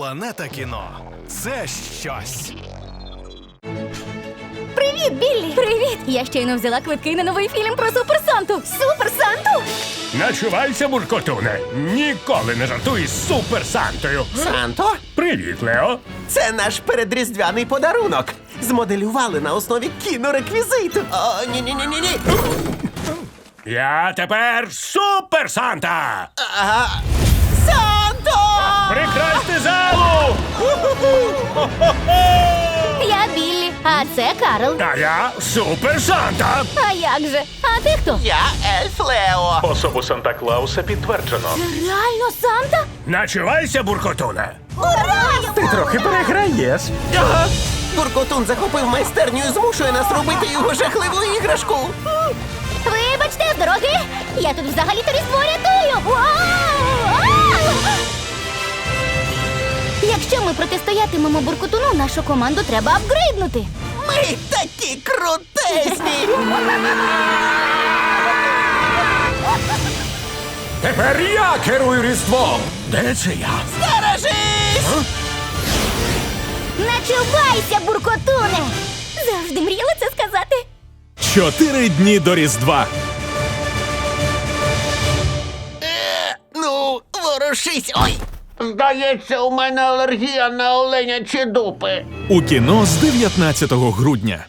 Планета кіно це щось. Привіт, Біллі! Привіт! Я щойно взяла квитки на новий фільм про Супер Санту. Супер Санту! Начувайся, буркотуне. Ніколи не жартуй з Супер Сантою. Санто, Привіт, Лео. це наш передріздвяний подарунок. Змоделювали на основі кінореквізиту. О, ні, ні, ні, ні, ні. Я тепер Супер Санта. Я Біллі, а це Карл. А я Супер Санта. А як же? А ти хто? Я Ельф Лео. Особу Санта Клауса підтверджено. Реально Санта? Начувайся, буркотуне. Ура! Ти трохи переграєш. Ага. Буркотун захопив майстерню і змушує нас робити його жахливу іграшку. Вибачте, з дороги! Я тут взагалі-то різдво рятую! Якщо ми протистоятимемо буркутуну, нашу команду треба апгрейднути. Ми такі крутесні. Тепер я керую Різдвом. Де це я? Стережись! Начувайся, буркотуне! Завжди мріяла це сказати. Чотири дні до Різдва. Ну, ворушись. Ой. Здається, у мене алергія на оленячі дупи. У кіно з 19 грудня.